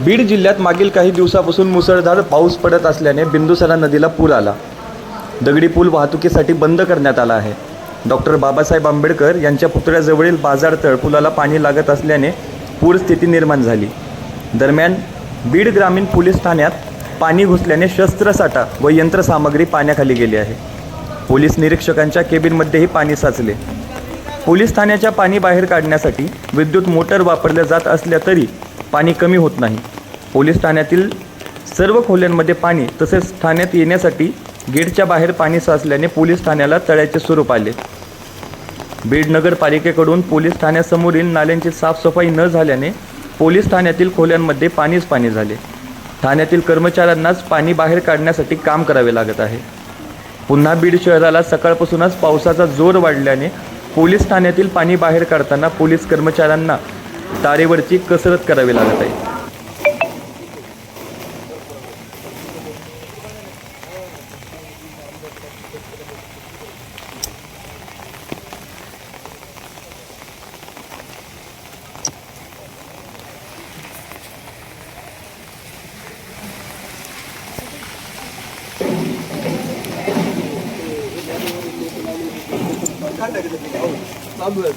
बीड जिल्ह्यात मागील काही दिवसापासून मुसळधार पाऊस पडत असल्याने बिंदुसरा नदीला पूर आला. दगडी पूल वाहतुकीसाठी बंद करण्यात आला आहे. डॉक्टर बाबासाहेब आंबेडकर यांच्या पुतळ्याजवळील बाजारतळ पुलाला पाणी लागत असल्याने पूरस्थिती निर्माण झाली. दरम्यान बीड ग्रामीण पोलीस ठाण्यात पाणी घुसल्याने शस्त्रसाठा व यंत्रसामग्री पाण्याखाली गेली आहे. पोलीस निरीक्षकांच्या केबिनमध्येही पाणी साचले. पोलीस ठाण्याच्या पाणी बाहेर काढण्यासाठी विद्युत मोटर वापरल्या जात असल्या तरी पाणी कमी होत नाही. पोलीस ठाण्यातील सर्व खोल्यांमध्ये पाणी तसेच ठाण्यात येण्यासाठी गेटच्या बाहेर पाणी साचल्याने पोलीस ठाण्याला तळ्याचे स्वरूप आले. बीड नगरपालिकेकडून पोलीस ठाण्यासमोरील नाल्यांची साफसफाई न झाल्याने पोलीस ठाण्यातील खोल्यांमध्ये पाणीच पाणी झाले. ठाण्यातील कर्मचाऱ्यांनाच पाणी बाहेर काढण्यासाठी काम करावे लागत आहे. पुन्हा बीड शहराला सकाळपासूनच पावसाचा जोर वाढल्याने पोलीस ठाण्यातील पाणी बाहेर काढताना पोलीस कर्मचाऱ्यांना तारेवरची कसरत करावी लागत आहे. चालू आहे